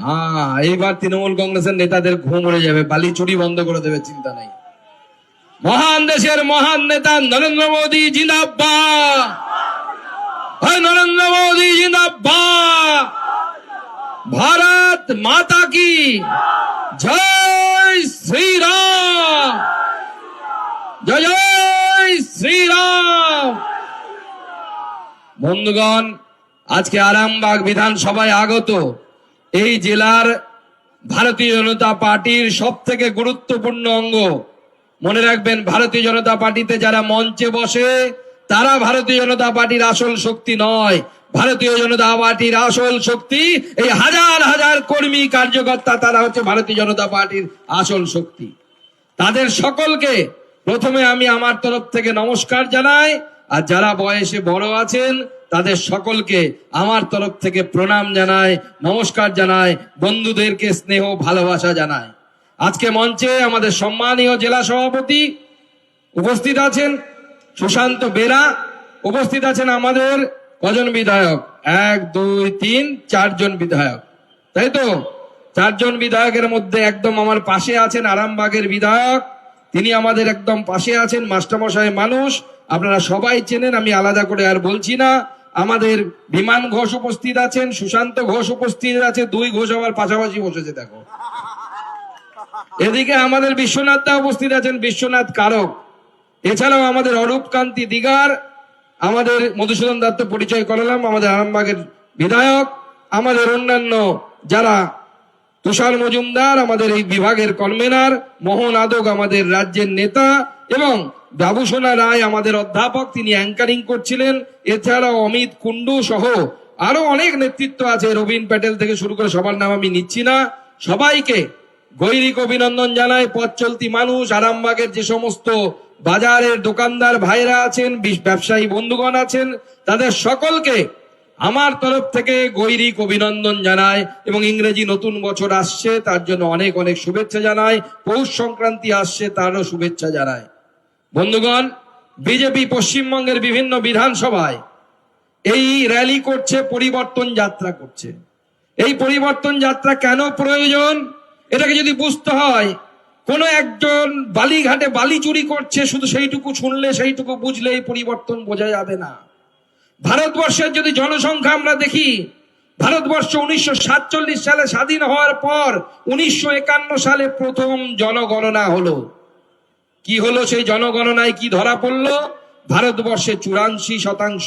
হ্যাঁ এইবার তৃণমূল কংগ্রেসের নেতাদের ঘুম উড়ে যাবে, বালি চুরি বন্ধ করে দেবে, চিন্তা নেই। মহান দেশের মহান নেতা নরেন্দ্র মোদী, জিন্দাবাদ! হয় নরেন্দ্র মোদী, জিন্দাবাদ! ভারত মাতা কি? জয় শ্রীরাম! জয় জয় শ্রীরাম! বন্ধুগণ, আজকে আরামবাগ বিধানসভায় আগত এই জেলার ভারতীয় জনতা পার্টির সব থেকে গুরুত্বপূর্ণ অঙ্গ। মনে রাখবেন, ভারতীয় জনতা পার্টিতে যারা মঞ্চে বসে, তারা ভারতীয় জনতা পার্টির আসল শক্তি নয়। ভারতীয় জনতা পার্টির আসল শক্তি, এই হাজার হাজার কর্মী, কার্যকর্তা, তারা হচ্ছে ভারতীয় জনতা পার্টির আসল শক্তি। তাদের সকলকে প্রথমে আমি আমার তরফ থেকে নমস্কার জানাই। আর যারা বয়সে বড় আছেন তাদের সকলকে আমার তরফ থেকে প্রণাম জানায়, নমস্কার জানাই বন্ধুদেরকে স্নেহ, ভালোবাসা জানায়। আজকে মঞ্চে আমাদের সম্মানীয় জেলা সভাপতি উপস্থিত আছেন সুশান্ত বেরা, উপস্থিত আছেন আমাদের কজন বিধায়ক? এক, দুই, তিন, চারজন বিধায়ক। তাই তো? চারজন বিধায়কের মধ্যে একদম আমার পাশে আছেন আরামবাগের বিধায়ক। তিনি আমাদের একদম পাশে আছেন, মাস্টারমশাই মানুষ। আপনারা সবাই চেনেন, আমি আলাদা করে আর বলছি না। আমাদের বিমান ঘোষ উপস্থিত আছেন, সুশান্ত ঘোষ উপস্থিত আছে, দুই ঘোষ আমার পাশাপাশি বসেছে, দেখো। এদিকে আমাদের বিশ্বনাথ দা উপস্থিত আছেন, বিশ্বনাথ কারক। এছাড়াও আমাদের অরূপ কান্তি দিগার, আমাদের মধুসূদন দত্ত পরিচয় করালাম, আমাদের আরামবাগের বিধায়ক, আমাদের অন্যান্য যারা তুষার মজুমদার, আমাদের এই বিভাগের কনভেনার, মোহন আদক আমাদের রাজ্যের নেতা এবং বাবুসোনা রায় আমাদের অধ্যাপক, তিনি অ্যাঙ্কারিং করছিলেন। এছাড়াও অমিত কুন্ডু সহ আরও অনেক নেতৃত্ব আছে। রবীন প্যাটেল থেকে শুরু করে সবার নাম আমি নিচ্ছি না। সবাইকে গৈরিক অভিনন্দন জানায় পথ চলতি মানুষ, আরামবাগের যে সমস্ত বাজারের দোকানদার ভাইরা আছেন ব্যবসায়ী বন্ধুগণ আছেন, তাদের সকলকে আমার তরফ থেকে গৈরিক অভিনন্দন জানায় এবং ইংরেজি নতুন বছর আসছে, তার জন্য অনেক অনেক শুভেচ্ছা জানায় পৌষ সংক্রান্তি আসছে, তারও শুভেচ্ছা জানাই। বন্ধুগণ, বিজেপি পশ্চিমবঙ্গের বিভিন্ন বিধানসভায় এই র্যালি করছে, পরিবর্তন যাত্রা করছে। এই পরিবর্তন যাত্রা কেন প্রয়োজন? এটাকে যদি বুঝতে হয়, কোনো একজন বালিঘাটে বালি চুরি করছে, শুধু সেইটুকু শুনলে, সেইটুকু বুঝলে এই পরিবর্তন বোঝা যাবে না। ভারতবর্ষের যদি জনসংখ্যা আমরা দেখি, ভারতবর্ষ উনিশশো সাতচল্লিশ সালে স্বাধীন হওয়ার পর উনিশশো একান্ন সালে প্রথম জনগণনা হলো। কি হলো সেই জনগণনায়? কি ধরা পড়ল? ভারতবর্ষে চুরাশি শতাংশ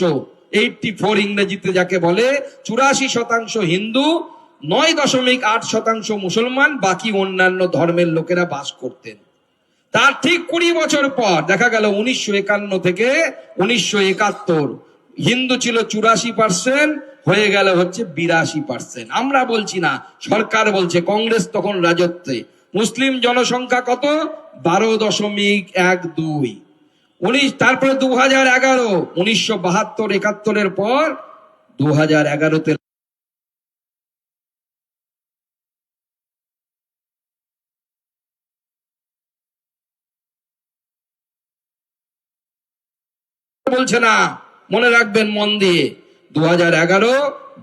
এইটটি ফোর ইংরেজিতে যাকে বলে, চুরাশি শতাংশ হিন্দু, নয় দশমিক আট শতাংশ মুসলমান, বাকি অন্যান্য ধর্মের লোকেরা বাস করতেন। তার ঠিক কুড়ি বছর পর, দেখা গেল উনিশশো একান্ন থেকে উনিশশো একাত্তর, হিন্দু ছিল চুরাশি পার্সেন্ট, হয়ে গেল হচ্ছে বিরাশি পার্সেন্ট। আমরা বলছি না, সরকার বলছে, কংগ্রেস তখন রাজত্বে। মুসলিম জনসংখ্যা কত? বারো দশমিক এক দুই। উনিশ, তারপরে দু হাজার এগারো, উনিশশো বাহাত্তর, একাত্তরের পর দু হাজার এগারোতে বলছে না, মনে রাখবেন মন দিয়ে। দু হাজার এগারো,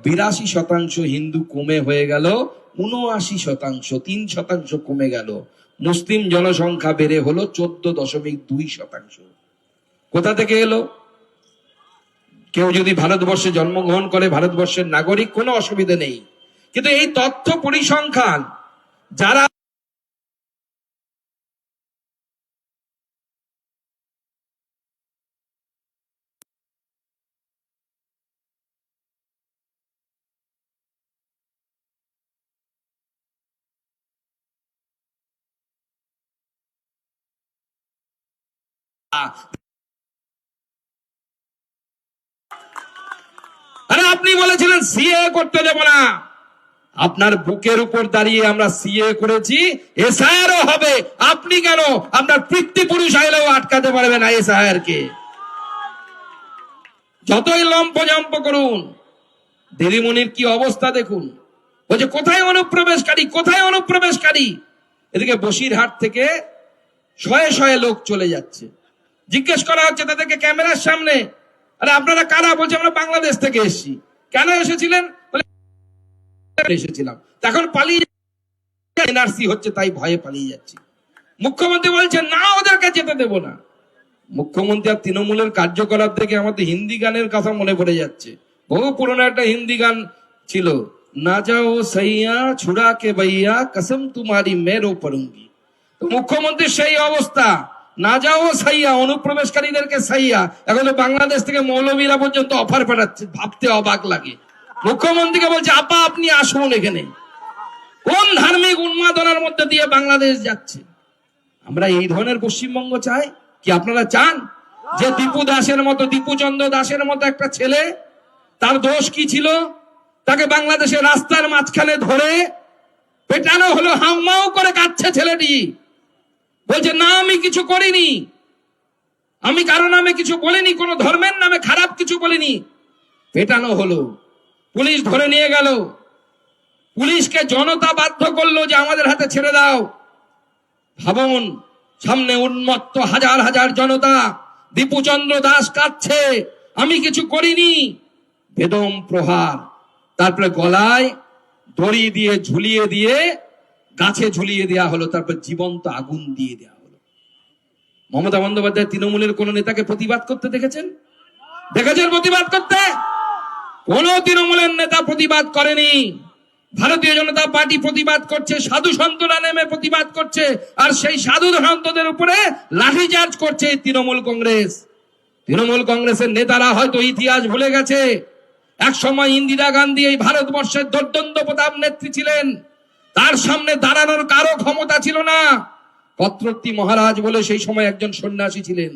বিরাশি শতাংশ হিন্দু কমে হয়ে গেল উনআশি শতাংশ, তিন শতাংশ কমে গেল। মুসলিম জনসংখ্যা বেড়ে হলো চোদ্দ দশমিক দুই শতাংশ। কোথা থেকে এলো? কেউ যদি ভারতবর্ষে জন্মগ্রহণ করে, ভারতবর্ষের নাগরিক, কোনো অসুবিধা নেই। কিন্তু এই তথ্য পরিসংখ্যান, যারা আপনি বলেছিলেন সিএ করতে দেব না। আপনার বুকের উপর দাঁড়িয়ে আমরা সিএ করেছি এসআইআরও হবে। আপনি কেন? আপনার পিতৃপুরুষ আইলেও আটকাতে পারবে না এসআইআর কে। যতই লম্প জম্প করুন দিদিমণির কি অবস্থা দেখুন। বলছে কোথায় অনুপ্রবেশকারী কোথায় অনুপ্রবেশকারী? এদিকে বসিরহাট থেকে শয়ে শয়ে লোক চলে যাচ্ছে। জিজ্ঞেস করা হচ্ছে তাদেরকে ক্যামেরার সামনে। আরে আপনারা কারা? বলছে, আমরা বাংলাদেশ থেকে এসেছি। কেন এসেছিলেন? এসেছিলাম। এখন পালিয়ে এনআরসি হচ্ছে, তাই ভয়ে পালিয়ে যাচ্ছি। মুখ্যমন্ত্রী বলছেন, না, ওদেরকে যেতে দেব না। মুখ্যমন্ত্রী আর তৃণমূলের কার্যকলাপ থেকে আমাদের হিন্দি গানের কথা মনে পড়ে যাচ্ছে। বহু পুরনো একটা হিন্দি গান ছিল, না যাও সইয়া ছুড়া কে বইয়া কসম তোমারি মেরো পড়ুঙ্গি তো মুখ্যমন্ত্রীর সেই অবস্থা। না যাও সাইয়া, অনুপ্রবেশকারীদেরকে সাইয়া। এখন বাংলাদেশ থেকে মৌলবীরা পর্যন্ত অফার পাঠাচ্ছে, ভাবতে অবাক লাগে। মুখ্যমন্ত্রীকে বলছে, আপা, আপনি আসুন এখানে। কোন ধার্মিক উন্মাদনার মধ্যে দিয়ে বাংলাদেশ যাচ্ছে? আমরা এই ধরনের পশ্চিমবঙ্গ চাই। কি আপনারা চান? যে দীপু দাসের মতো, দীপুচন্দ্র দাসের মতো একটা ছেলে, তার দোষ কি ছিল? তাকে বাংলাদেশের রাস্তার মাঝখানে ধরে পেটানো হলো, হাউমাউ করে কাচ্ছে ছেলেটি। বলছে, না, আমি কিছু করিনি। আমি কারও নামে কিছু বলিনি, কোনো ধর্মের নামে খারাপ কিছু বলিনি। পেটানো হলো। পুলিশ ধরে নিয়ে গেল। পুলিশকে জনতা বাধ্য করল যে আমাদের হাতে ছেড়ে দাও। ভাবুন, সামনে উন্মত্ত হাজার হাজার জনতা, দীপুচন্দ্র দাস কাঁদছে, আমি কিছু করিনি। বেদম প্রহার, তারপরে গলায় দড়ি দিয়ে ঝুলিয়ে দিয়ে গাছে ঝুলিয়ে দেওয়া হলো, তারপর জীবন্ত আগুন দিয়ে দেওয়া হলো। মমতা বন্দ্যোপাধ্যায় তৃণমূলের কোন নেতাকে প্রতিবাদ করতে দেখেছেন? দেখেছেন প্রতিবাদ করতে? কোন তৃণমূলের নেতা প্রতিবাদ করেনি। ভারতীয় জনতা পার্টি প্রতিবাদ করছে, সাধু সন্তরা নেমে প্রতিবাদ করছে, আর সেই সাধু সন্তদের উপরে লাঠিচার্জ করছে তৃণমূল কংগ্রেস। তৃণমূল কংগ্রেসের নেতারা হয়তো ইতিহাস ভুলে গেছে। এক সময় ইন্দিরা গান্ধী এই ভারতবর্ষের দর্দন্ত প্রতাপ নেত্রী ছিলেন। তার সামনে দাঁড়ানোর কারও ক্ষমতা ছিল না। পত্রত্তি মহারাজ বলে সেই সময় একজন সন্ন্যাসী ছিলেন।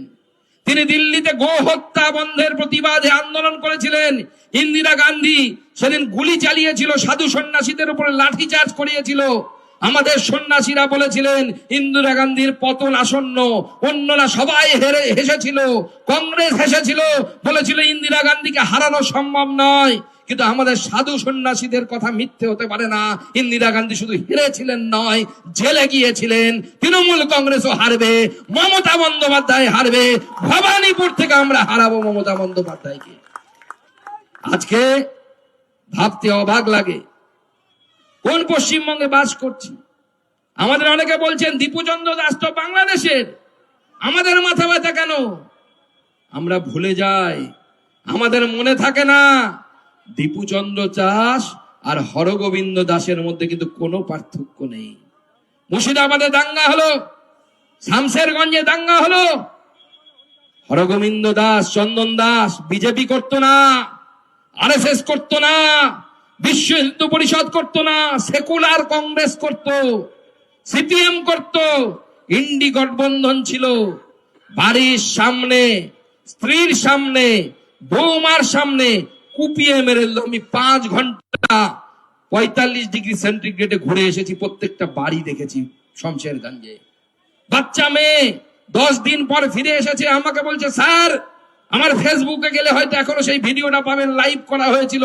তিনি দিল্লিতে গো হত্যা বন্ধের প্রতিবাদে আন্দোলন করেছিলেন। ইন্দিরা গান্ধী সেদিন গুলি চালিয়েছিল, সাধু সন্ন্যাসীদের উপরে লাঠিচার্জ করিয়েছিল। আমাদের সন্ন্যাসীরা বলেছিলেন, ইন্দিরা গান্ধীর পতন আসন্ন, অন্যরা সবাই হেরে, হেসেছিল, কংগ্রেস হেসেছিল, বলেছিল ইন্দিরা গান্ধীকে হারানো সম্ভব নয়। কিন্তু আমাদের সাধু সন্ন্যাসীদের কথা মিথ্যে হতে পারে না। ইন্দিরা গান্ধী শুধু হেরেছিলেন নয়, জেলে গিয়েছিলেন, তৃণমূল কংগ্রেসও হারবে, মমতা বন্দ্যোপাধ্যায় হারবে, ভবানীপুর থেকে আমরা হারাবো মমতা বন্দ্যোপাধ্যায়কে। আজকে ভাবতে অবাক লাগে, কোন পশ্চিমবঙ্গে বাস করছি? আমাদের অনেকে বলছেন, দীপুচন্দ্র দাস তো বাংলাদেশের, আমাদের মাথা ব্যথা কেন? আমরা ভুলে যাই, আমাদের মনে থাকে না দীপুচন্দ্র চাষ আর হরগোবিন্দ দাসের মধ্যে কিন্তু কোনো পার্থক্য নেই। মুর্শিদাবাদে দাঙ্গা হলো, শামশেরগঞ্জে দাঙ্গা হলো। হরগোবিন্দ দাস, চন্দন দাস, বিজেপি করতো না, আরএসএস করতো না, বিশ্ব হিন্দু পরিষদ করতো না, সেকুলার কংগ্রেস করত, সিপিএম করত, ইন্ডি গঠবন্ধন ছিল, বাড়ির সামনে, স্ত্রীর সামনে, বৌমার সামনে কুপিয়ে মেরে। আমি পাঁচ ঘণ্টা পঁয়তাল্লিশ ডিগ্রি সেন্টিগ্রেডে ঘুরে এসেছি, প্রত্যেকটা বাড়ি দেখেছি শমশেরগঞ্জে বাচ্চা মেয়ে, দশ দিন পর ফিরে এসেছে, আমাকে বলছে, স্যার, আমার ফেসবুকে গেলে হয়তো এখনও সেই ভিডিওটা পাবেন, লাইভ করা হয়েছিল।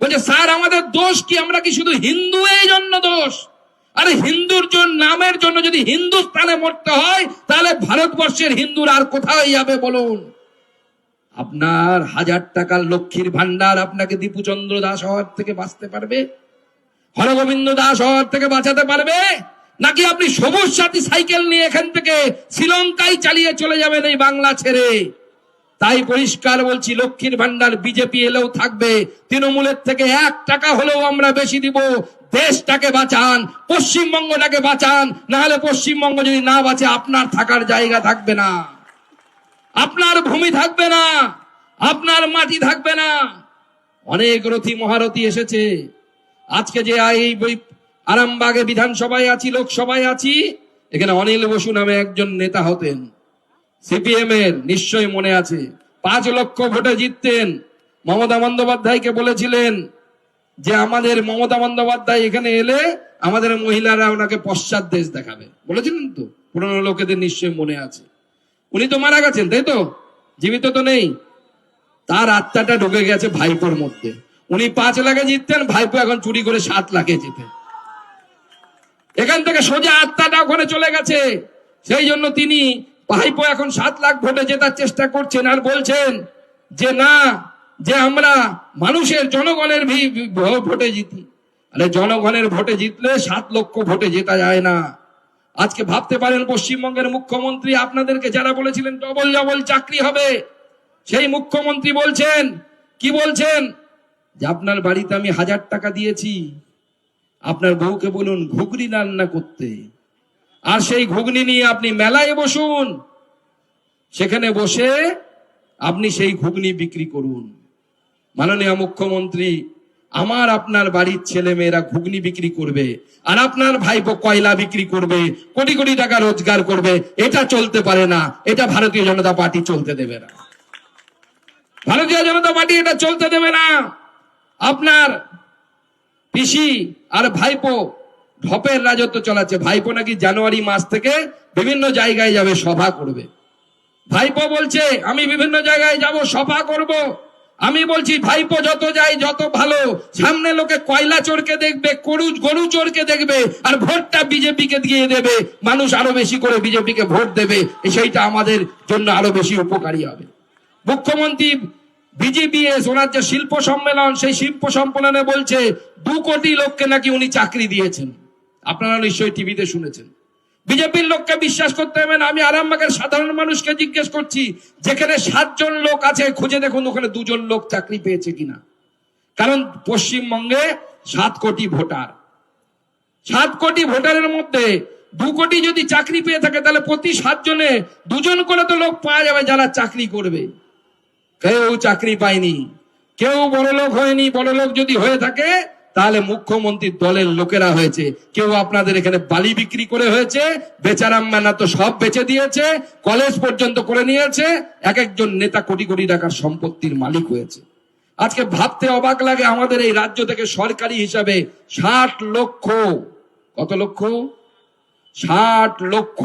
বলছে, স্যার, আমাদের দোষ কি? আমরা কি শুধু হিন্দু এই জন্য দোষ? আরে হিন্দুর জন্য নামের জন্য যদি হিন্দুস্তানে মরতে হয়, তাহলে ভারতবর্ষের হিন্দুর আর কোথায় যাবে বলুন? আপনার হাজার টাকার লক্ষ্মীর ভান্ডার আপনাকে দীপুচন্দ্র দাস হওয়ার থেকে বাঁচতে পারবে? হরগোবিন্দ দাস হওয়ার থেকে বাঁচাতে পারবে? নাকি আপনি সবুজ সাথী সাইকেল নিয়ে এখান থেকে শ্রীলঙ্কায় চালিয়ে চলে যাবেন এই বাংলা ছেড়ে? তাই পরিষ্কার বলছি, লক্ষ্মীর ভান্ডার বিজেপি এলেও থাকবে। তৃণমূলের থেকে এক টাকা হলেও আমরা বেশি দিব। দেশটাকে বাঁচান, পশ্চিমবঙ্গটাকে বাঁচান না হলে পশ্চিমবঙ্গ যদি না বাঁচে, আপনার থাকার জায়গা থাকবে না। আপনার ভূমি থাকবে না, আপনার মাটি থাকবে না। অনেক রথী মহারথী এসেছে। আজকে যে এই বই আরামবাগে বিধানসভায় আছি, লোকসভায় আছি, এখানে অনিল বসু নামে একজন নেতা হতেন। সিপিএম এর নিশ্চয়ই মনে আছে। পাঁচ লক্ষ ভোটে জিততেন। মমতা বন্দ্যোপাধ্যায়কে বলেছিলেন যে, আমাদের মমতা বন্দ্যোপাধ্যায় এখানে এলে আমাদের মহিলারা ওনাকে পশ্চাৎ দেশ দেখাবে। বলেছিলেন তো? পুরনো লোকেদের নিশ্চয়ই মনে আছে। উনি তো মারা গেছেন, তাই তো? জীবিত তো নেই। তার আত্মাটা ঢুকে গেছে ভাইপোর মধ্যে। উনি পাঁচ লাখে জিততেন, ভাইপো এখন চুরি করে সাত লাখে জিতেন। এখান থেকে সোজা আত্মাটা ওখানে চলে গেছে। সেই জন্য তিনি ভাইপো এখন সাত লাখ ভোটে জেতার চেষ্টা করছেন আর বলছেন যে, না, যে আমরা মানুষের জনগণের ভোটে জিতি। আরে জনগণের ভোটে জিতলে সাত লক্ষ ভোটে জেতা যায় না। আজকে ভাবতে পারেন পশ্চিমবঙ্গের মুখ্যমন্ত্রী আপনাদেরকে যারা বলেছিলেন ডবল ডবল চাকরি হবে, সেই মুখ্যমন্ত্রী বলছেন, কি বলছেন? যে আপনার বাড়িতে আমি হাজার টাকা দিয়েছি, আপনার বউকে বলুন ঘুগনি রান্না করতে। আর সেই ঘুগনি নিয়ে আপনি মেলায় বসুন, সেখানে বসে আপনি সেই ঘুগনি বিক্রি করুন। মাননীয় মুখ্যমন্ত্রী আমার আপনার বাড়ির ছেলে মেয়েরা ঘুগনি বিক্রি করবে, আর আপনার ভাইপো কয়লা বিক্রি করবে, কোটি কোটি টাকা রোজগার করবে, এটা চলতে পারে না, এটা ভারতীয় জনতা পার্টি চলতে দেবে না। ভারতীয় জনতা পার্টি এটা চলতে দেবে না। আপনার পিসি আর ভাইপো ঢপের রাজত্ব চলাচ্ছে, ভাইপো নাকি জানুয়ারি মাস থেকে বিভিন্ন জায়গায় যাবে, সভা করবে। ভাইপো বলছে, আমি বিভিন্ন জায়গায় যাব, সভা করব। আমি বলছি, ভাইপো যত যায়, যত ভালো। সামনে লোকে কয়লা চোরকে দেখবে গরু গরু চোরকে দেখবে, আর ভোটটা বিজেপিকে দিয়ে দেবে। মানুষ আরও বেশি করে বিজেপিকে ভোট দেবে সেইটা আমাদের জন্য আরও বেশি উপকারী হবে। মুখ্যমন্ত্রী বিজিবিএস ওনার যে শিল্প সম্মেলন, সেই শিল্প সম্মেলনে বলছে, দু কোটি লোককে নাকি উনি চাকরি দিয়েছেন। আপনারা নিশ্চয়ই টিভিতে শুনেছেন। বিজেপির লোককে বিশ্বাস করতে হবে না। আমি আরামবাগের সাধারণ মানুষকে জিজ্ঞেস করছি, যেখানে সাতজন লোক আছে, খুঁজে দেখুন ওখানে দুজন লোক চাকরি পেয়েছে কিনা। কারণ পশ্চিমবঙ্গে সাত কোটি ভোটার। সাত কোটি ভোটারের মধ্যে দু কোটি যদি চাকরি পেয়ে থাকে, তাহলে প্রতি সাতজনে দুজন করে তো লোক পাওয়া যাবে যারা চাকরি করবে। কেউ চাকরি পায়নি, কেউ বড় লোক হয়নি বড় লোক যদি হয়ে থাকে তাহলে মুখ্যমন্ত্রীর দলের লোকেরা হয়েছে। কেউ আপনাদের এখানে বালি বিক্রি করে হয়েছে বেচারাম্মানা তো সব বেচে দিয়েছে, কলেজ পর্যন্ত করে নিয়েছে, এক একজন নেতা কোটি কোটি টাকার সম্পত্তির মালিক হয়েছে। আজকে ভাবতে অবাক লাগে আমাদের এই রাজ্য থেকে সরকারি হিসাবে ষাট লক্ষ, কত লক্ষ? ষাট লক্ষ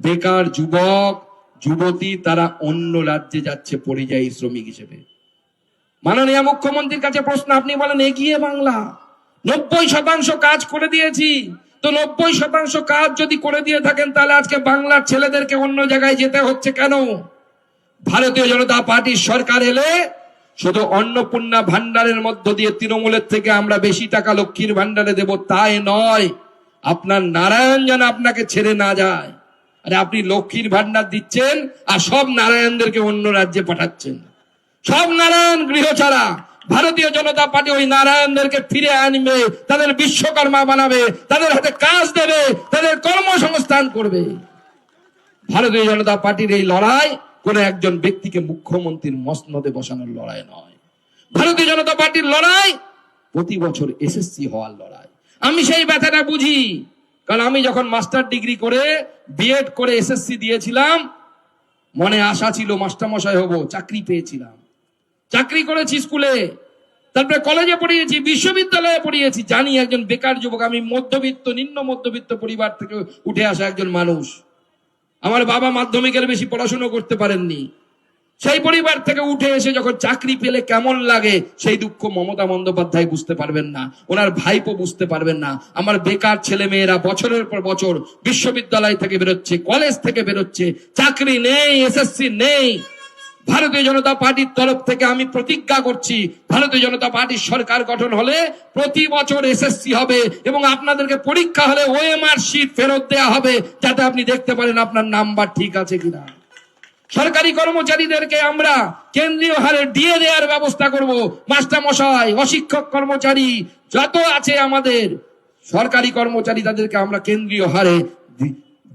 বেকার যুবক, যুবতী তারা অন্য রাজ্যে যাচ্ছে পরিযায়ী শ্রমিক হিসেবে। মাননীয় মুখ্যমন্ত্রীর কাছে প্রশ্ন, আপনি বলেন, এগিয়ে বাংলা। নব্বই শতাংশ কাজ করে দিয়েছি। তো নব্বই শতাংশ কাজ যদি করে দিয়ে থাকেন, তাহলে আজকে বাংলার ছেলেদেরকে অন্য জায়গায় যেতে হচ্ছে কেন? ভারতীয় জনতা পার্টির সরকার এলে শুধু অন্নপূর্ণা ভান্ডারের মধ্য দিয়ে তৃণমূলের থেকে আমরা বেশি টাকা লক্ষ্মীর ভান্ডারে দেব, তাই নয়। আপনার নারায়ণ যেন আপনাকে ছেড়ে না যায়। আরে আপনি লক্ষ্মীর ভান্ডার দিচ্ছেন আর সব নারায়ণদেরকে অন্য রাজ্যে পাঠাচ্ছেন। সব নারায়ণ গৃহ ছাড়া ভারতীয় জনতা পার্টি ওই নারায়ণদেরকে ফিরে আনবে, তাদের বিশ্বকর্মা বানাবে, তাদের হাতে কাজ দেবে, তাদের কর্মসংস্থান করবে। ভারতীয় জনতা পার্টির এই লড়াই কোন একজন ব্যক্তিকে মুখ্যমন্ত্রীর মসনদে বসানোর লড়াই নয়। ভারতীয় জনতা পার্টির লড়াই প্রতি বছর এসএসসি হওয়ার লড়াই। আমি সেই ব্যথাটা বুঝি, কারণ আমি যখন মাস্টার ডিগ্রি করে বিএড করে এসএসসি দিয়েছিলাম, মনে আশা ছিল মাস্টারমশাই হব, চাকরি পেয়েছিলাম। চাকরি করেছি স্কুলে, তারপরে কলেজে পড়িয়েছি, বিশ্ববিদ্যালয়ে পড়িয়েছি। জানি একজন বেকার যুবক, আমি মধ্যবিত্ত, নিম্ন মধ্যবিত্ত পরিবার থেকে উঠে আসা একজন মানুষ। আমার বাবা মাধ্যমিকের বেশি পড়াশুনো করতে পারেননি। সেই পরিবার থেকে উঠে এসে যখন চাকরি পেলে কেমন লাগে, সেই দুঃখ মমতা বন্দ্যোপাধ্যায় বুঝতে পারবেন না। ওনার ভাইপো বুঝতে পারবেন না। আমার বেকার ছেলে মেয়েরা বছরের পর বছর বিশ্ববিদ্যালয় থেকে বেরোচ্ছে কলেজ থেকে বেরোচ্ছে, চাকরি নেই এসএসসি নেই। ভারতীয় জনতা পার্টির তরফ থেকে আমি প্রতিজ্ঞা করছি, ভারতীয় জনতা পার্টির সরকার গঠন হলে প্রতি বছর এসএসসি হবে এবং আপনাদেরকে পরীক্ষা হলে ওএমআর শিট ফেরত দেওয়া হবে, যাতে আপনি দেখতে পারেন আপনার নাম্বার ঠিক আছে কিনা। সরকারি কর্মচারীদেরকে আমরা কেন্দ্রীয় হারে দিয়ে দেওয়ার ব্যবস্থা করব। মাস্টার মশাই, অশিক্ষক কর্মচারী যত আছে আমাদের, সরকারি কর্মচারী তাদেরকে আমরা কেন্দ্রীয় হারে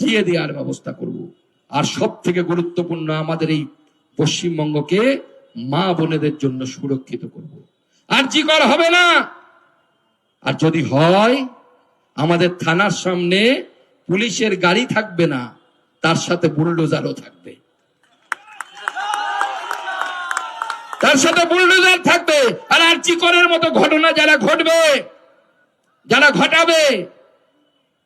দিয়ে দেওয়ার ব্যবস্থা করব। আর সব থেকে গুরুত্বপূর্ণ আমাদের এই পশ্চিমবঙ্গকে মা বোনেদের জন্য সুরক্ষিত করব। আর জিকর হবে না। আর যদি হয়, আমাদের থানার সামনে পুলিশের গাড়ি থাকবে না, তার সাথে বুলডোজারও থাকবে। তার সাথে বুলডোজার থাকবে। আর আর্চিকরের মতো ঘটনা যারা ঘটবে, যারা ঘটাবে,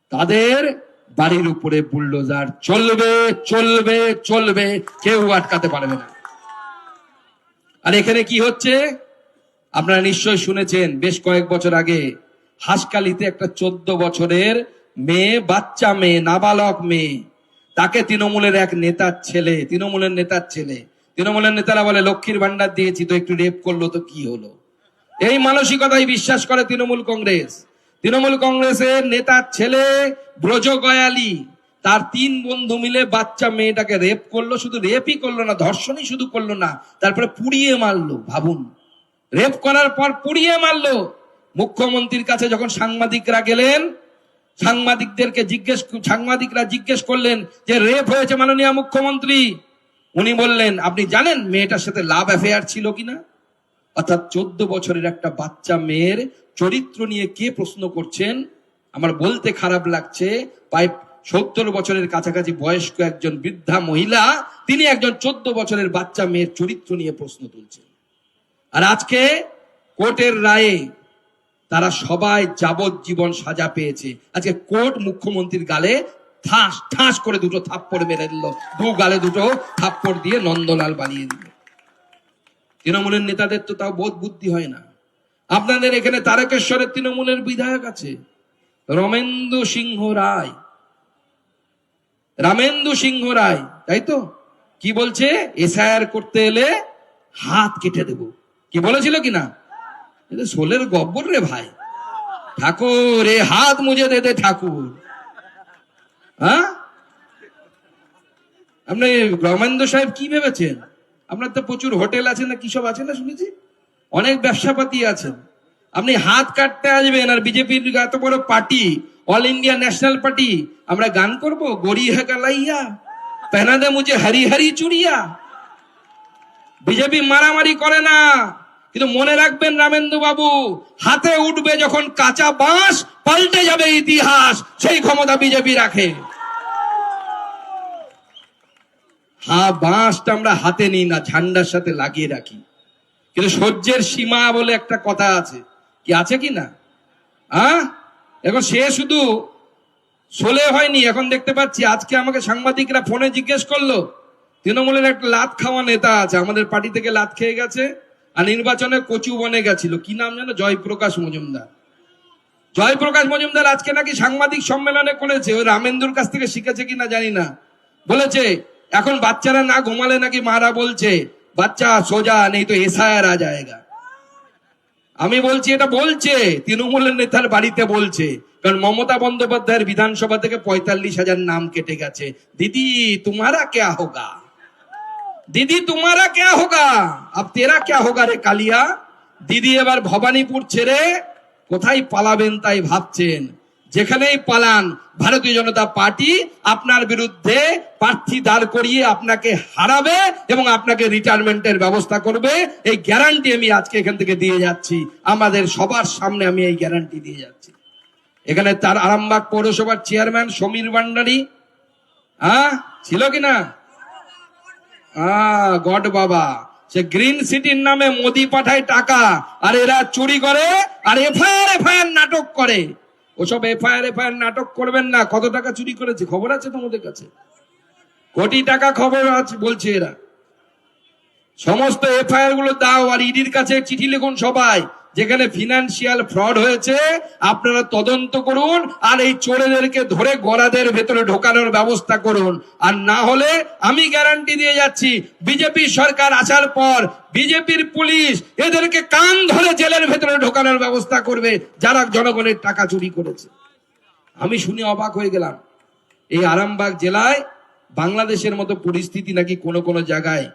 তাদের বাড়ির উপরে বুলডোজার চলবে চলবে চলবে। কেউ আটকাতে পারবে না। আর এখানে কি হচ্ছে? আপনারা নিশ্চয় শুনেছেন, বেশ কয়েক বছর আগে হাসকালিতে একটা চোদ্দ বছরের মেয়ে, বাচ্চা মেয়ে, নাবালক মেয়ে, তাকে তৃণমূলের এক নেতার ছেলে, তৃণমূলের নেতার ছেলে, তৃণমূলের নেতারা বলে, লক্ষ্মীর ভান্ডার দিয়েছি, তো একটু রেপ করল, তো কি হলো? এই মানসিকতাই বিশ্বাস করে তৃণমূল কংগ্রেস। তৃণমূল কংগ্রেসের নেতার ছেলে ব্রজ গয়ালি তার তিন বন্ধু মিলে বাচ্চা মেয়েটাকে রেপ করল, শুধু রেপই করল না, ধর্ষণই শুধু করল না, তারপরে পুড়িয়ে মারলো, ভাবুন। রেপ করার পর পুড়িয়ে মারলো। মুখ্যমন্ত্রীর কাছে যখন সাংবাদিকরা গেলেন, সাংবাদিকদেরকে জিজ্ঞেস, সাংবাদিকরা জিজ্ঞেস করলেন যে রেপ হয়েছে মাননীয় মুখ্যমন্ত্রী। উনি বললেন, আপনি জানেন মেয়েটার সাথে লাভ অ্যাফেয়ার ছিল কিনা? অর্থাৎ চোদ্দ বছরের একটা বাচ্চা মেয়ের চরিত্র নিয়ে কে প্রশ্ন করছেন? আমার বলতে খারাপ লাগছে সত্তর বছরের কাছাকাছি বয়স্ক একজন বৃদ্ধা মহিলা, তিনি একজন চোদ্দ বছরের বাচ্চা মেয়ের চরিত্র নিয়ে প্রশ্ন তুলছেন। আর আজকে কোর্টের রায়ে তারা সবাই যাবজ্জীবন সাজা পেয়েছে। আজকে কোর্ট মুখ্যমন্ত্রীর গালে ঠাস ঠাস করে দুটো থাপ্পড় মেরে দিল। দু গালে দুটো থাপ্পড় দিয়ে নন্দলাল বানিয়ে দিল। তৃণমূলের নেতাদের তো তাও বোধ বুদ্ধি হয় না। আপনাদের এখানে তারকেশ্বরের তৃণমূলের বিধায়ক আছে? রমেন্দু সিংহ রায়। রামেন্দু সিংহ রায়, তাই তো? কি বলছে? এসআইআর করতে এলে হাত কেটে দেব। কি বলেছিল কিনা? এটা সোলের গব্বর রে ভাই। ঠাকুর, এ হাত মুজে দে দে ঠাকুর। হ্যাঁ? আপনি রমেন্দ্র সাহেব কি ভেবেছেন? আপনার তো প্রচুর হোটেল আছে না, কি সব আছে না শুনেছি? অনেক ব্যবসাপাতি আছেন আপনি হাত কাটতে আসবেন আর বিজেপির এত বড় party all India national party আমরা গান করব গড়ি হেকালাইয়া পেনাদে মুঝে হরি হরি চুড়িয়া। বিজেপি মারামারি করে না, কিন্তু মনে রাখবেন রামেন্দ্র বাবু হাতে উঠবে যখন কাঁচা বাঁশ, পাল্টে যাবে ইতিহাস, সেই ক্ষমতা বিজেপি রাখে। হ্যাঁ বাঁশটা আমরা হাতে নিই না, ঝান্ডার সাথে লাগিয়ে রাখি। কিন্তু সহ্যের সীমা বলে একটা কথা আছে। কি আছে কি না? হ্যাঁ এখন সে শুধু সোলে হয়নি, এখন দেখতে পাচ্ছি আজকে আমাকে সাংবাদিকরা ফোনে জিজ্ঞেস করল, তৃণমূলের একটা লাত খাওয়া নেতা আছে, আমাদের পার্টি থেকে লাত খেয়ে গেছে, আর নির্বাচনে কচু বনে গেছিল। কি নাম জানো জয়প্রকাশ মজুমদার। জয়প্রকাশ মজুমদার আজকে নাকি সাংবাদিক সম্মেলনে করেছে, ওই রামেন্দুর কাছ থেকে শিখেছে কিনা জানি না। বলেছে এখন বাচ্চারা না ঘুমালে নাকি মারা বলছে, বাচ্চা সোজা, নেই তো এসআইআর রা জায়গা। আমি বলছি, এটা বলছে। তৃণমূলের নেতার বাড়িতে বলছে, কারণ মমতা বন্দ্যোপাধ্যায়ের বিধানসভা থেকে পঁয়তাল্লিশ হাজার নাম কেটে গেছে। দিদি, তোমারা কে হোগা দিদি, তোমারা কে হোগা আপ তেরা কে হোগা রে কালিয়া? দিদি এবার ভবানীপুর ছেড়ে কোথায় পালাবেন তাই ভাবছেন। যেখানেই পালান, ভারতীয় জনতা পার্টি আপনার বিরুদ্ধে প্রার্থী দাঁড় করিয়ে আপনাকে হারাবে এবং আপনাকে রিটায়ারমেন্টের ব্যবস্থা করবে। এই গ্যারান্টি আমি আজকে এখান থেকে দিয়ে যাচ্ছি। আমাদের সবার সামনে আমি এই গ্যারান্টি দিয়ে যাচ্ছি। এখানে তার আরামবাগ পৌরসভার চেয়ারম্যান সমীর ভান্ডারি। হ্যাঁ? ছিল কিনা আহ গড বাবা। সে গ্রিন সিটির নামে মোদি পাঠায় টাকা, আর এরা চুরি করে, আর এফআইআর এফআইআর নাটক করে। ওসব এফআইআর এফআইআর নাটক করবেন না, কত টাকা চুরি করেছে, খবর আছে তোমাদের কাছে? কোটি টাকা খবর আছে, বলছে এরা। সমস্ত এফআইআরগুলো দাও আর ইডির কাছে চিঠি লিখুন সবাই। যেখানে ফিনান্সিয়াল ফ্রড হয়েছে, আপনারা তদন্ত করুন আর এই চোরেদেরকে ধরে গড়াদের ভেতরে ঢোকানোর ব্যবস্থা করুন। আর না হলে আমি গ্যারান্টি দিয়ে যাচ্ছি, বিজেপি সরকার আসার পর বিজেপির পুলিশ এদেরকে কান ধরে জেলের ভেতরে ঢোকানোর ব্যবস্থা করবে, যারা জনগণের টাকা চুরি করেছে। আমি শুনে অবাক হয়ে গেলাম। এই আরামবাগ জেলায় বাংলাদেশের মতো পরিস্থিতি নাকি কোনো কোনো জায়গায়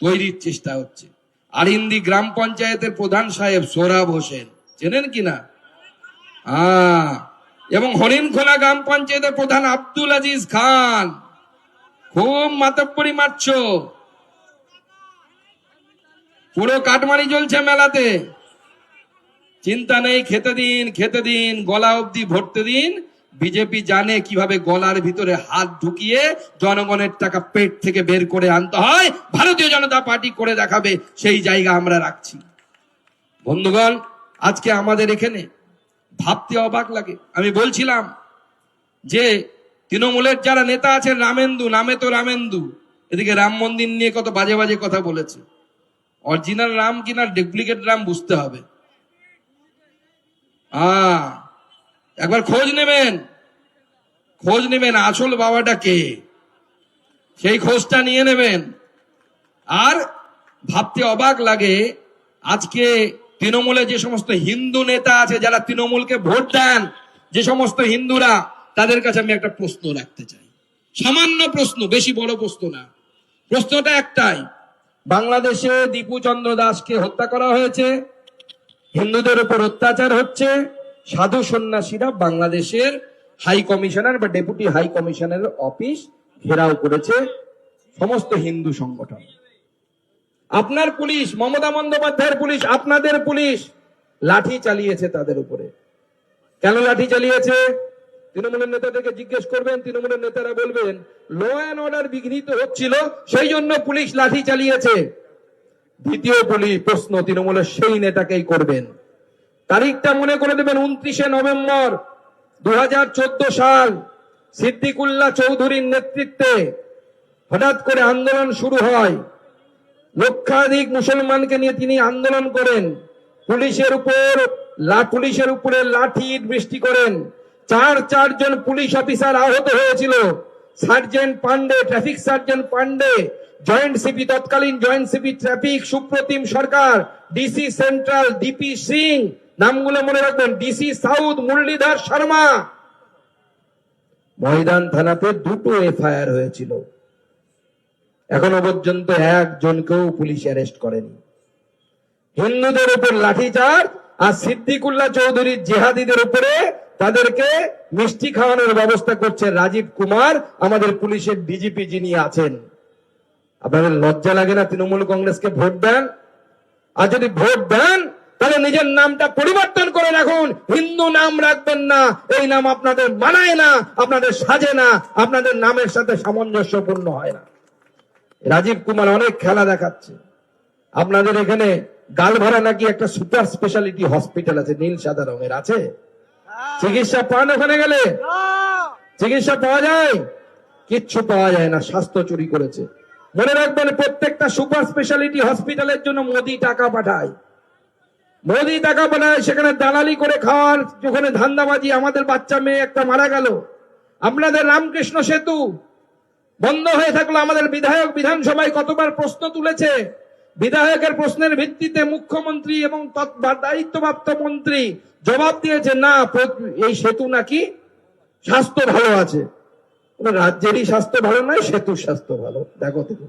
তৈরির চেষ্টা হচ্ছে। আরিন্দি গ্রাম পঞ্চায়েতের প্রধান সাহেব সোহরাব হোসেন। চেনেন কিনা হ্যাঁ এবং হরিণখোলা গ্রাম পঞ্চায়েতের প্রধান আব্দুল আজিজ খান। খুব মাতব্বরি মারছ। পুরো কাটমারি চলছে মেলাতে। চিন্তা নেই, খেতে দিন খেতে দিন, গলা অবধি ভরতে দিন। বিজেপি জানে কীভাবে গলার ভিতরে হাত ঢুকিয়ে জনগণের টাকা পেট থেকে বের করে আনতে হয়, ভারতীয় জনতা পার্টি করে দেখাবে, সেই জায়গা আমরা রাখছি। বন্ধুগণ, আজকে আমাদের এখানে ভাবতে অবাক লাগে। আমি বলছিলাম যে তৃণমূলের যারা নেতা আছেন, রামেন্দু, নামে তো রামেন্দু, এদিকে রাম মন্দির নিয়ে কত বাজে বাজে কথা বলেছে। অরিজিনাল রাম কিনা, ডুপ্লিকেট রাম বুঝতে হবে। আহ একবার খোঁজ নেবেন। খোঁজ নেবেন আসল বাবাটা কে? সেই খোঁজটা নিয়ে নেবেন। আর ভাবতে অবাক লাগে, আজকে তৃণমূলে যে সমস্ত হিন্দু নেতা আছে, যারা তৃণমূলকে ভোট দেন, যে সমস্ত হিন্দুরা, তাদের কাছে আমি একটা প্রশ্ন রাখতে চাই। সামান্য প্রশ্ন, বেশি বড় প্রশ্ন না। প্রশ্নটা একটাই, বাংলাদেশে দীপু চন্দ্র দাসকে হত্যা করা হয়েছে, হিন্দুদের উপর অত্যাচার হচ্ছে সাধু সন্ন্যাসীরা বাংলাদেশের হাই কমিশনার বা ডেপুটি হাই কমিশনার অফিস ঘেরাও করেছে সমস্ত হিন্দু সংগঠন। আপনার পুলিশ, মমতা বন্দ্যোপাধ্যায়ের পুলিশ, আপনাদের পুলিশ লাঠি চালিয়েছে তাদের উপরে। কেন লাঠি চালিয়েছে? তৃণমূলের নেতাদেরকে জিজ্ঞেস করবেন, তৃণমূলের নেতারা বলবেন ল অ্যান্ড অর্ডার বিঘ্নিত হচ্ছিল সেই জন্য পুলিশ লাঠি চালিয়েছে। দ্বিতীয় পুলিশ প্রশ্ন, তৃণমূলের সেই নেতাকেই করবেন। তারিখটা মনে করে দেবেন উনত্রিশে নভেম্বর দু হাজার চোদ্দ সাল সিদ্দিকুল্লাহ চৌধুরীর নেতৃত্বে হঠাৎ করে আন্দোলন শুরু হয়। লক্ষাধিক মুসলমানকে নিয়ে তিনি আন্দোলন করেন। পুলিশের উপর পুলিশের উপরে লাঠি বৃষ্টি করেন। চার চারজন পুলিশ অফিসার আহত হয়েছিল। Sergeant Pandey traffic sergeant Pandey joint CP, তৎকালীন joint CP traffic Supratim Sarkar, DC central, DP Singh নামগুলো মনে রাখবেন, ডিসি সাউথ মুরলীধর শর্মা। ময়দান থানাতে দুটো এফআইআর হয়েছিল। এখনও পর্যন্ত একজনকেও পুলিশ অ্যারেস্ট করেনি। হিন্দুদের উপর লাঠিচার্জ আর সিদ্দিকুল্লাহ চৌধুরী জেহাদিদের উপরে তাদেরকে মিষ্টি খাওয়ানোর ব্যবস্থা করছে রাজীব কুমার, আমাদের পুলিশের ডিজিপি যিনি আছেন। আপনাদের লজ্জা লাগে না তৃণমূল কংগ্রেসকে ভোট দেন? আর যদি ভোট দেন তাহলে নিজের নামটা পরিবর্তন করে রাখুন। হিন্দু নাম রাখবেন না, এই নাম আপনাদের মানায় না, আপনাদের সাজে না, আপনাদের নামের সাথে সামঞ্জস্যপূর্ণ হয় না। রাজীব কুমার অনেক খেলা দেখাচ্ছে। আপনাদের এখানে গালভরা নাকি একটা সুপার স্পেশালিটি হসপিটাল আছে, নীল সাদা রঙের, আছে? চিকিৎসা পান ওখানে গেলে? চিকিৎসা পাওয়া যায়? কিচ্ছু পাওয়া যায় না, স্বাস্থ্য চুরি করেছে। মনে রাখবেন, প্রত্যেকটা সুপার স্পেশালিটি হসপিটালের জন্য মোদি টাকা পাঠায়। মোদি টাকা পাঠায় সেখানে দালালি করে খাওয়ার ওখানে ধান্দাবাজি, আমাদের বাচ্চা মেয়ে একটা মারা গেল। আপনাদের রামকৃষ্ণ সেতু বন্ধ হয়ে থাকল, আমাদের বিধায়ক বিধানসভায় কতবার প্রশ্ন তুলেছে? বিধায়কের প্রশ্নের ভিত্তিতে মুখ্যমন্ত্রী এবং দায়িত্বপ্রাপ্ত মন্ত্রী জবাব দিয়েছে, না এই সেতু নাকি স্বাস্থ্য ভালো আছে। রাজ্যেরই স্বাস্থ্য ভালো নয়, সেতুর স্বাস্থ্য ভালো। দেখো তুমি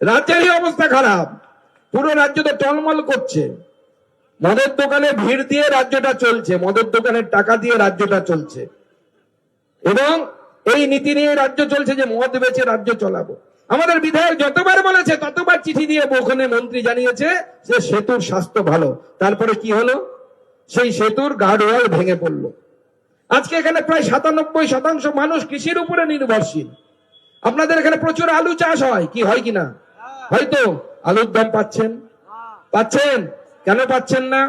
রাজ্যেরই অবস্থা খারাপ। পুরো রাজ্য তো টলমল করছে। মদের দোকানে ভিড় দিয়ে রাজ্যটা চলছে, মদের দোকানের টাকা দিয়ে রাজ্যটা চলছে। এবং এই নীতি নিয়ে রাজ্য চলছে যে মদ বেচে রাজ্য চলাবো। আমাদের বিধায়ক যতবার বলেছে, ততবার চিঠি দিয়ে ওখানে মন্ত্রী জানিয়েছে যে সেতুর স্বাস্থ্য ভালো। তারপরে কি হলো? সেই সেতুর গার্ডওয়াল ভেঙে পড়ল। আজকে এখানে প্রায় সাতানব্বই শতাংশ মানুষ কৃষির উপরে নির্ভরশীল। আপনাদের এখানে প্রচুর আলু চাষ হয়, কি হয় কিনা? হয়তো আলুর দাম পাচ্ছেন। পাচ্ছেন? কেন পাচ্ছেন না?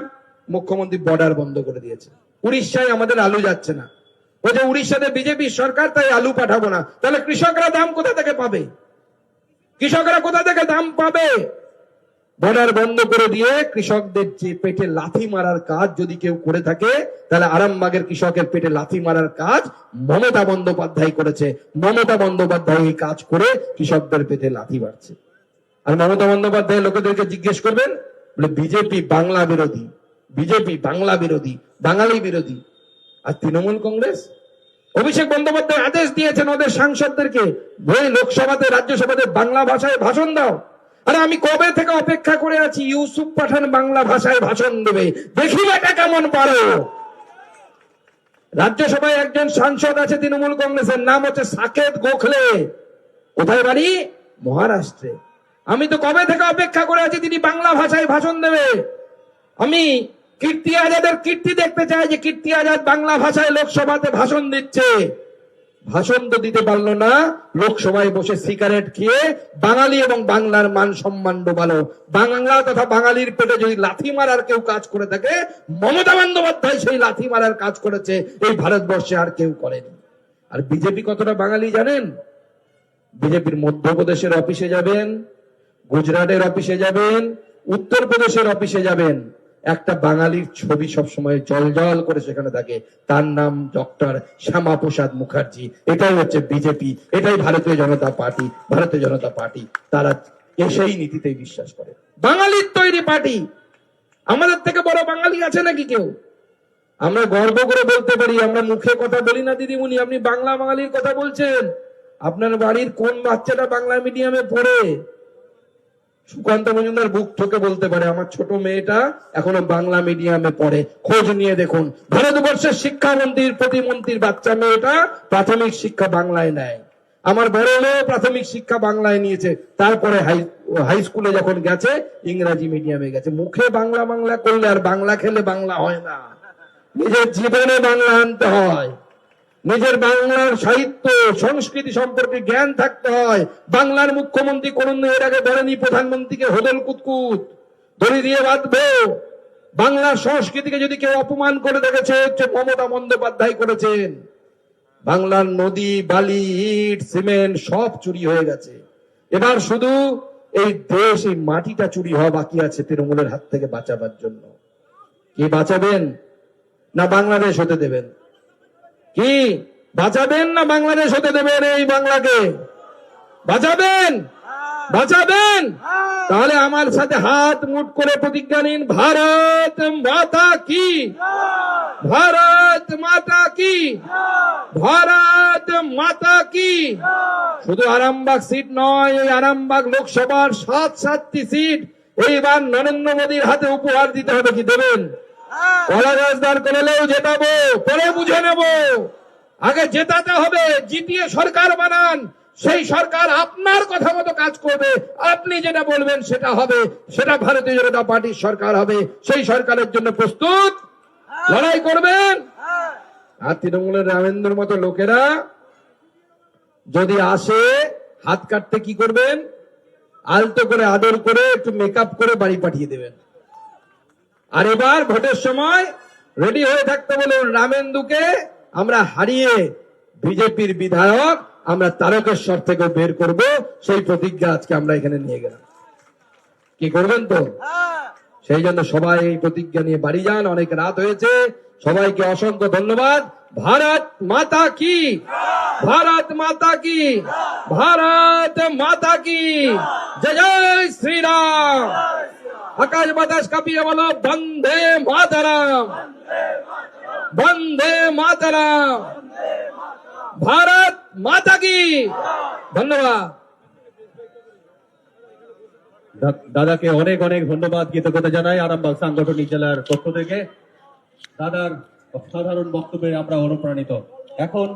মুখ্যমন্ত্রী বর্ডার বন্ধ করে দিয়েছে উড়িষ্যায় আমাদের আলু যাচ্ছে না। যে উড়িষ্যাতে বিজেপি সরকার, তাই আলু পাঠাবো না। তাহলে কৃষকরা দাম কোথা থেকে পাবে? কৃষকরা কোথা থেকে দাম পাবে? বর্ডার বন্ধ করে দিয়ে কৃষকদের যে পেটে লাথি মারার কাজ যদি কেউ করে থাকে, তাহলে আরামবাগের কৃষকের পেটে লাথি মারার কাজ মমতা বন্দ্যোপাধ্যায় করেছে। মমতা বন্দ্যোপাধ্যায় এই কাজ করে কৃষকদের পেটে লাথি মারছে। আর মমতা বন্দ্যোপাধ্যায় লোকেদেরকে জিজ্ঞেস করবেন বলে বিজেপি বাংলা বিরোধী, বিজেপি বাংলা বিরোধী, বাঙালি বিরোধী। আর তৃণমূল কংগ্রেস? অভিষেক বন্দ্যোপাধ্যায় আদেশ দিয়েছেন ওদের সাংসদদেরকে বই লোকসভাতে, রাজ্যসভাতে বাংলা ভাষায় ভাষণ দাও। আরে আমি কবে থেকে অপেক্ষা করে আছি? ইউসুফ পাঠান বাংলা ভাষায় ভাষণ দেবে। দেখি এটা কেমন পারো? রাজ্যসভায় একজন সাংসদ আছে তৃণমূল কংগ্রেসের, নাম হচ্ছে সাকেত গোখলে। কোথায় বাড়ি? মহারাষ্ট্রে। আমি তো কবে থেকে অপেক্ষা করে আছি তিনি বাংলা ভাষায় ভাষণ দেবে। আমি কীর্তি আজাদের কীর্তি দেখতে চাই যে কীর্তি আজাদ বাংলা ভাষায় লোকসভাতে ভাষণ দিচ্ছে। ভাষণ তো দিতে পারল না, লোকসভায় বসে সিগারেট খেয়ে বাঙালি এবং বাংলার মান সম্মান ডোবালো। বাংলা তথা বাঙালির পেটে যদি লাথি মারার কেউ কাজ করে থাকে, মমতা বন্দ্যোপাধ্যায় সেই লাথি মারার কাজ করেছে, এই ভারতবর্ষে আর কেউ করেনি। আর বিজেপি কতটা বাঙালি জানেন? বিজেপির মধ্যপ্রদেশের অফিসে যাবেন গুজরাটের অফিসে যাবেন, উত্তরপ্রদেশের অফিসে যাবেন। একটা বাঙালির ছবি সবসময় জল করে সেখানে থাকে। তার নাম ডক্টর শ্যামা প্রসাদ মুখার্জি। এটাই হচ্ছে বিজেপি, এটাই ভারতীয় জনতা পার্টি, ভারতীয় জনতা পার্টি। তারা সেই নীতিতেই বিশ্বাস করে। বাঙালির তৈরি পার্টি। আমাদের থেকে বড় বাঙালি আছে নাকি কেউ? আমরা গর্ব করে বলতে পারি, আমরা মুখে কথা বলি না দিদিমণি, আপনি বাংলা বাঙালির কথা বলছেন। আপনার বাড়ির কোন বাচ্চাটা বাংলা মিডিয়ামে পড়ে? সুকান্ত মজুমদার বুক ঠকে বলতে পারে, আমার ছোট মেয়েটা এখনও বাংলা মিডিয়ামে পড়ে। খোঁজ নিয়ে দেখুন। ভারতবর্ষের শিক্ষামন্ত্রীর, প্রতিমন্ত্রীর বাচ্চা মেয়েটা প্রাথমিক শিক্ষা বাংলায় নেয়। আমার বড় মেয়ে প্রাথমিক শিক্ষা বাংলায় নিয়েছে। তারপরে হাই স্কুলে যখন গেছে, ইংরাজি মিডিয়ামে গেছে। মুখে বাংলা বাংলা করলে আর বাংলা খেলে বাংলা হয় না। নিজের জীবনে বাংলা আনতে হয়। নিজের বাংলার সাহিত্য, সংস্কৃতি সম্পর্কে জ্ঞান থাকতে হয়। বাংলার মুখ্যমন্ত্রী করুন এর আগে ধরেনি প্রধানমন্ত্রীকে হোদল কুতকুত। দড়ি দিয়ে বাঁধবো। বাংলার সংস্কৃতিকে যদি কেউ অপমান করে দেখেছে হচ্ছে মমতা বন্দ্যোপাধ্যায় করেছেন। বাংলার নদী, বালি, ইট, সিমেন্ট সব চুরি হয়ে গেছে। এবার শুধু এই দেশ, এই মাটিটা চুরি হওয়া বাকি আছে তৃণমূলের হাত থেকে বাঁচাবার জন্য। কি বাঁচাবেন না বাংলাদেশ হতে দেবেন? কি? বাঁচাবেন না বাংলাদেশ হতে দেবেন এই বাংলাকে? বাঁচাবেন বাঁচাবেন তাহলে আমার সাথে হাত মুট করে প্রতিজ্ঞা নিন, ভারত মাতা কি? ভারত মাতা কি? ভারত মাতা কি? শুধু আরামবাগ সিট নয়, এই আরামবাগ লোকসভার সাত সাতটি সিট এইবার নরেন্দ্র মোদীর হাতে উপহার দিতে হবে কি দেবেন? কলা গাছ দাঁড় করালেও জেতাবো পরে বুঝে নেব। আগে জেতাতে হবে, জিতিয়ে সরকার বানান। সেই সরকার আপনার কথা মতো কাজ করবে। আপনি যেটা বলবেন সেটা হবে। সেটা ভারতীয় জনতা পার্টির সরকার হবে। সেই সরকারের জন্য প্রস্তুত। লড়াই করবেন। আর তৃণমূলের রামেন্দ্র মতো লোকেরা যদি আসে, হাত কাটতে কি করবেন? আলতো করে আদর করে, একটু মেকআপ করে বাড়ি পাঠিয়ে দেবেন। আর এবার ভোটের সময় রেডি হয়ে থাকতে বলুন, রামেন্দুকে আমরা হারিয়ে বিজেপির বিধায়ক, আমরা তারকেশ্বর থেকে বের করব। সেই প্রতিজ্ঞা আজকে আমরা এখানে নিয়ে গেলাম। কি করবেন তো? সেই জন্য সবাই এই প্রতিজ্ঞা নিয়ে বাড়ি যান, অনেক রাত হয়েছে। সবাইকে অসংখ্য ধন্যবাদ। ভারত মাতা কি? ভারত মাতা কি? ভারত মাতা কি? জয় জয় শ্রীরাম। আকাশ বাতাস কাঁপিয়ে বলো, বন্দে মাতারাম বন্দে মাতারাম, ভারত মাতা কি? ধন্যবাদ। দাদাকে অনেক অনেক ধন্যবাদ, কৃতজ্ঞতা জানাই আরামবাগ সাংগঠনিক জেলার পক্ষ থেকে। দাদার অসাধারণ বক্তব্যে আমরা অনুপ্রাণিত। এখন